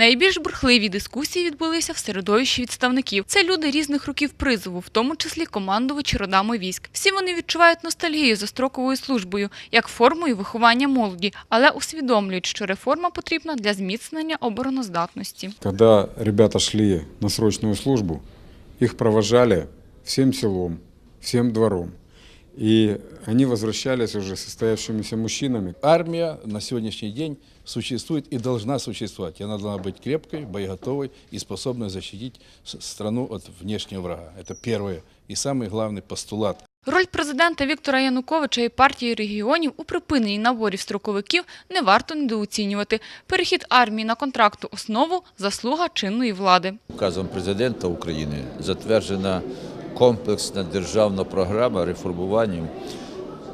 Найбільш бурхливі дискусії відбулися в середовищі відставників. Це люди різних років призову, в тому числі командувачі родами військ. Всі вони відчувають ностальгію за строковою службою як формою виховання молоді, але усвідомлюють, що реформа потрібна для зміцнення обороноздатності. Когда ребята шли на срочную службу, их провожали всем селом, всем двором И они возвращались уже состоявшимися мужчинами. Армия на сегодняшний день существует и должна существовать. Она должна быть крепкой, боеготовой и способной защитить с- страну от внешнего врага. Это первое и самый главный постулат. Роль президента Віктора Януковича і партії регіонів у припиненні наборів строковиків не варто недооцінювати. Перехід армії на контракту основу заслуга чинної влади. Указом президента України затверджена комплексна державна програма реформування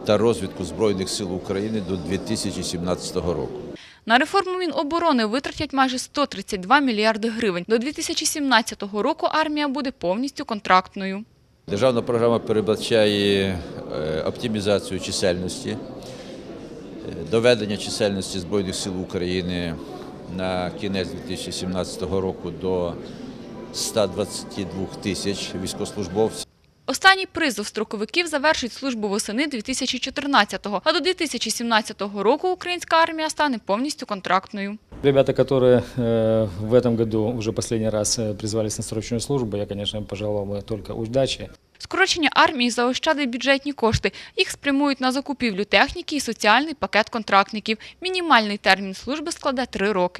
та розвитку Збройних сил України до 2017 року. На реформу Міноборони витратять майже 132 мільярди гривень. До 2017 року армія буде повністю контрактною. Державна програма передбачає е, оптимізацію чисельності, е, доведення чисельності Збройних сил України на кінець 2017 року до 122 тисяч військовослужбовців. Останній призов строковиків завершить службу восени 2014-го, а до 2017 року українська армія стане повністю контрактною. Ребята, которые э, в этом году уже последний раз э, призвались на срочную службу, я, конечно, пожелал бы только удачи. Скорочення армії заощадить бюджетні кошти. Їх спрямують на закупівлю техніки і соціальний пакет контрактників. Мінімальний термін служби складе три роки.